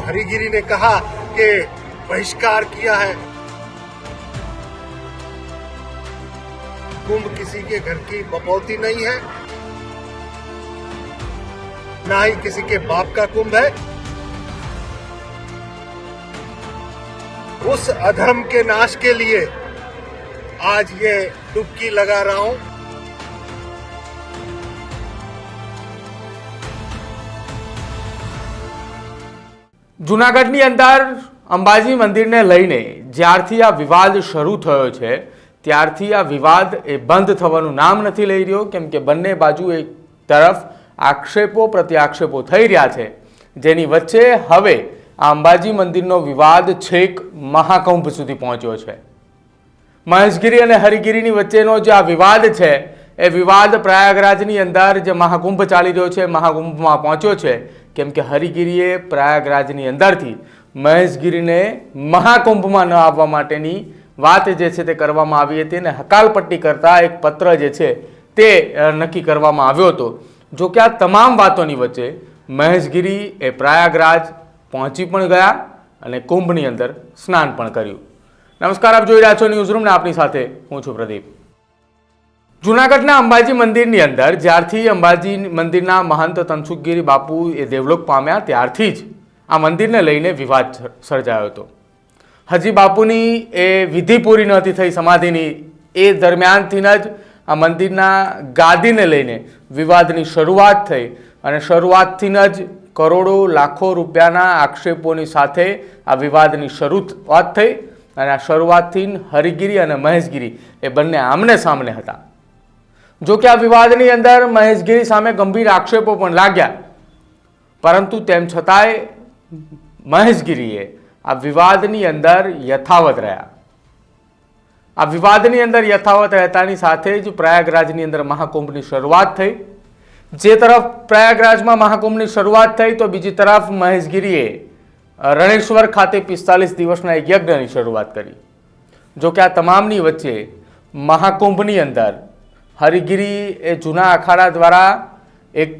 हरिगिरी ने कहा कि बहिष्कार किया है। कुंभ किसी के घर की बपौती नहीं है, ना ही किसी के बाप का कुंभ है। उस अधर्म के नाश के लिए आज ये डुबकी लगा रहा हूँ। જુનાગઢની અંદર અંબાજી મંદિરને લઈને જ્યારથી આ વિવાદ શરૂ થયો છે, ત્યારથી આ વિવાદ એ બંધ થવાનું નામ નથી લઈ રહ્યો, કેમ કે બંને બાજુ એક તરફ આક્ષેપો પ્રત્યાક્ષેપો થઈ રહ્યા છે. જેની વચ્ચે હવે આ અંબાજી મંદિરનો વિવાદ છેક મહાકુંભ સુધી પહોંચ્યો છે. મહેશગીરી અને હરિગીરીની વચ્ચેનો જે આ વિવાદ છે એ વિવાદ પ્રયાગરાજની અંદર જે મહાકુંભ ચાલી રહ્યો છે, મહાકુંભમાં પહોંચ્યો છે, કેમ કે હરિગીરીએ પ્રયાગરાજની અંદરથી મહેશગીરીને મહાકુંભમાં ન આવવા માટેની વાત જે છે તે કરવામાં આવી હતી અને હકાલપટ્ટી કરતા એક પત્ર જે છે તે નક્કી કરવામાં આવ્યો હતો. જો કે આ તમામ વાતોની વચ્ચે મહેશગીરી એ પ્રયાગરાજ પહોંચી પણ ગયા અને કુંભની અંદર સ્નાન પણ કર્યું. નમસ્કાર, આપ જોઈ રહ્યા છો ન્યૂઝરૂમને આપની સાથે હું છું પ્રદીપ. જુનાગઢના અંબાજી મંદિરની અંદર જ્યારથી અંબાજી મંદિરના મહંત તનસુખગીરી બાપુ એ દેવલોક પામ્યા ત્યારથી જ આ મંદિરને લઈને વિવાદ સર્જાયો હતો. હજી બાપુની એ વિધિ પૂરી નહોતી થઈ સમાધિની, એ દરમિયાનથી જ આ મંદિરના ગાદીને લઈને વિવાદની શરૂઆત થઈ અને શરૂઆતથી જ કરોડો, લાખો રૂપિયાના આક્ષેપોની સાથે આ વિવાદની શરૂઆત થઈ અને આ શરૂઆતથી હરિગીરી અને મહેશગીરી એ બંને આમને સામને હતા. જો કે આ વિવાદની અંદર મહેશગીરી સામે ગંભીર આક્ષેપો પણ લાગ્યા. પરંતુ તેમ છતાંય મહેશગીરીએ આ વિવાદની અંદર યથાવત રહ્યા. આ વિવાદની અંદર યથાવત રહેતાની સાથે જ પ્રયાગરાજની અંદર મહાકુંભની શરૂઆત થઈ. જે તરફ પ્રયાગરાજમાં મહાકુંભની શરૂઆત થઈ, તો બીજી તરફ મહેશગીરીએ રણેશ્વર ખાતે પિસ્તાલીસ દિવસના એક યજ્ઞની શરૂઆત કરી. જો કે આ તમામની વચ્ચે મહાકુંભની અંદર હરિગીરી એ જૂના અખાડા દ્વારા એક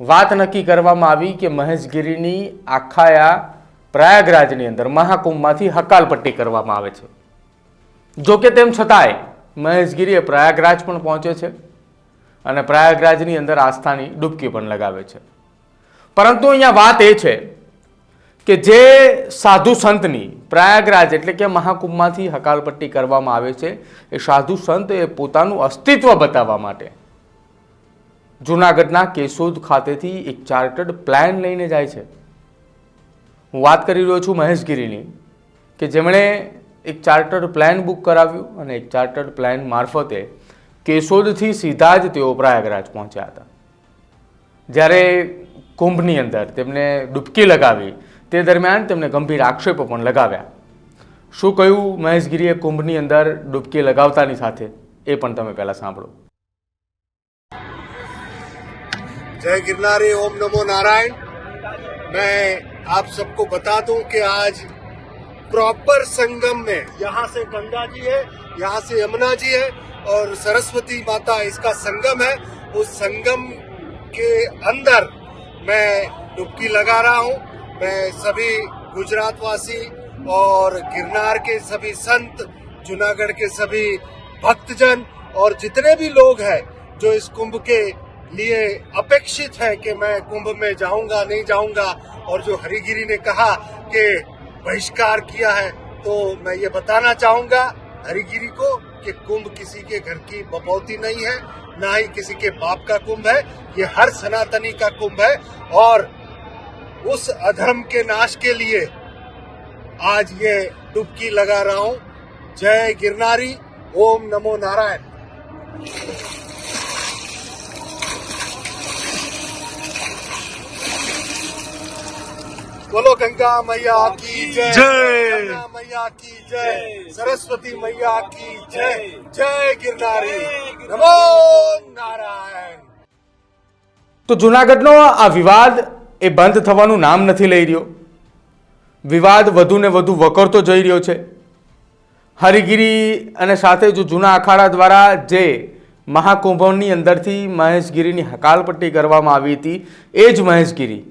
વાત નક્કી કરવામાં આવી કે મહેશગીરીની આખાયા પ્રયાગરાજની અંદર મહાકુંભમાંથી હકાલપટ્ટી કરવામાં આવે છે. જો કે તેમ છતાંય મહેશગીરી એ પ્રયાગરાજ પણ પહોંચે છે અને પ્રયાગરાજની અંદર આસ્થાની ડૂબકી પણ લગાવે છે. પરંતુ અહીંયા વાત એ છે કે જે સાધુ સંતની પ્રયાગરાજ એટલે કે મહાકુંભમાંથી હકાલપટ્ટી કરવામાં આવે છે. એ સાધુ સંત એ પોતાનું અસ્તિત્વ બતાવવા માટે જૂનાગઢના કેશોદ ખાતેથી એક ચાર્ટર્ડ પ્લાન લઈને જાય છે. હું વાત કરી રહ્યો છું મહેશગીરીની કે જેમણે એક ચાર્ટર્ડ પ્લાન બુક કરાવ્યું અને એક ચાર્ટર્ડ પ્લાન મારફતે કેશોદથી સીધા જ તેઓ પ્રયાગરાજ પહોંચ્યા હતા. જ્યારે કુંભની અંદર તેમને ડૂબકી લગાવી તે દરમિયાન તેમને ગંભીર આક્ષેપો પણ લગાવ્યા શું કહ્યું મહેશગીરીએ કુંભની અંદર ડૂબકી લગાવતાની સાથે એ પણ તમે પહેલાં સાંભળો जय गिरनारी ओम नमो नारायण मैं आप सबको बता दूं कि आज प्रॉपर संगम में यहाँ से गंगा जी है यहाँ से यमुना जी है और सरस्वती माता इसका संगम है उस संगम के अंदर मैं डुबकी लगा रहा हूँ मैं सभी गुजरातवासी और गिरनार के सभी संत, जूनागढ़ के सभी भक्तजन और जितने भी लोग हैं जो इस कुंभ के लिए अपेक्षित है कि मैं कुंभ में जाऊँगा, नहीं जाऊँगा, और जो हरिगिरी ने कहा कि बहिष्कार किया है तो मैं ये बताना चाहूँगा हरिगिरी को कि कुंभ किसी के घर की बपौती नहीं है, ना ही किसी के बाप का कुंभ है, ये हर सनातनी का कुंभ है, और उस अधर्म के नाश के लिए आज ये डुबकी लगा रहा हूं जय गिरनारी ओम नमो नारायण बोलो गंगा मैया की जय जय। गंगा मैया की जय सरस्वती मैया की जय जय गिरनारी नमो नारायण તો જુનાગઢનો આ વિવાદ એ બંધ થવાનું નામ નથી લઈ રહ્યો. વિવાદ વધુને વધુ વકરતો જઈ રહ્યો છે. હરિગીરી અને સાથે જો જૂના અખાડા દ્વારા જે મહાકુંભની અંદરથી મહેશગીરીની હકાલપટ્ટી કરવામાં આવી હતી, એ જ મહેશગીરી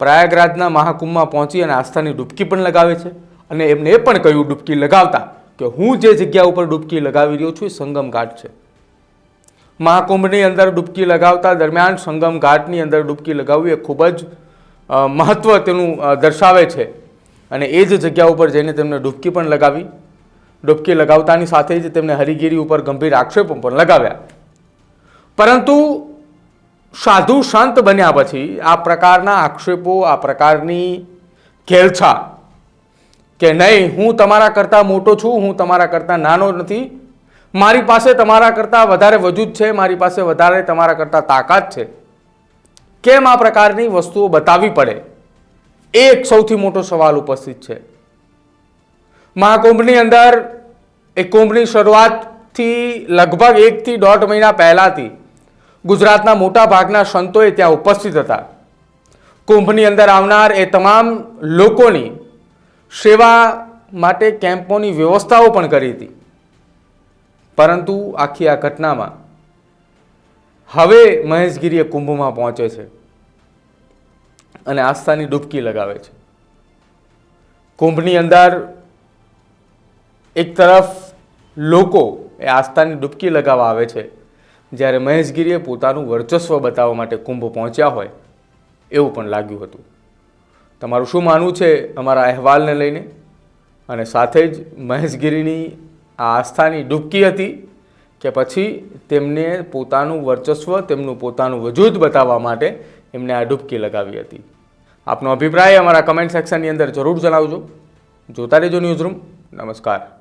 પ્રયાગરાજના મહાકુંભમાં પહોંચી અને આસ્થાની ડૂબકી પણ લગાવે છે. અને એમને એ પણ કહ્યું ડૂબકી લગાવતા કે હું જે જગ્યા ઉપર ડૂબકી લગાવી રહ્યો છું એ સંગમ ઘાટ છે. મહાકુંભની અંદર ડૂબકી લગાવતા દરમિયાન સંગમ ઘાટની અંદર ડૂબકી લગાવવી એ ખૂબ જ મહત્ત્વ તેનું દર્શાવે છે. અને એ જ જગ્યા ઉપર જઈને તેમને ડૂબકી પણ લગાવી. ડૂબકી લગાવતાની સાથે જ તેમને હરિગીરી ઉપર ગંભીર આક્ષેપો પણ લગાવ્યા. પરંતુ સાધુ સંત બન્યા પછી આ પ્રકારના આક્ષેપો, આ પ્રકારની ખેલછા કે નહીં, હું તમારા કરતાં મોટો છું, હું તમારા કરતાં નાનો નથી મારી પાસે તમારા કરતાં વધારે વજૂદ છે, મારી પાસે વધારે તમારા કરતાં તાકાત છે. કેમ આ પ્રકારની વસ્તુઓ બતાવવી પડે? એ એક સૌથી મોટો સવાલ ઉપસ્થિત છે. મહાકુંભની અંદર, એ કુંભની શરૂઆતથી લગભગ એકથી દોઢ મહિના પહેલાંથી ગુજરાતના મોટા ભાગના સંતોએ ત્યાં ઉપસ્થિત હતા. કુંભની અંદર આવનાર એ તમામ લોકોની સેવા માટે કેમ્પોની વ્યવસ્થાઓ પણ કરી હતી. પરંતુ આખી આ ઘટનામાં હવે મહેશગીરીએ કુંભમાં પહોંચે છે અને આસ્થાની ડૂબકી લગાવે છે. કુંભની અંદર એક તરફ લોકો એ આસ્થાની ડૂબકી લગાવવા આવે છે, જ્યારે મહેશગીરીએ પોતાનું વર્ચસ્વ બતાવવા માટે કુંભ પહોંચ્યા હોય એવું પણ લાગ્યું હતું. તમારું શું માનવું છે અમારા અહેવાલને લઈને? અને સાથે જ મહેશગીરીની આ આસ્થાની ડૂબકી હતી કે પછી તેમને પોતાનું વર્ચસ્વ, તેમનું પોતાનું વજૂદ બતાવવા માટે એમને આ ડૂબકી લગાવી હતી. આપનો અભિપ્રાય અમારા કમેન્ટ સેક્શનની અંદર જરૂર જણાવજો. જોતા રહેજો ન્યૂઝરૂમ નમસ્કાર.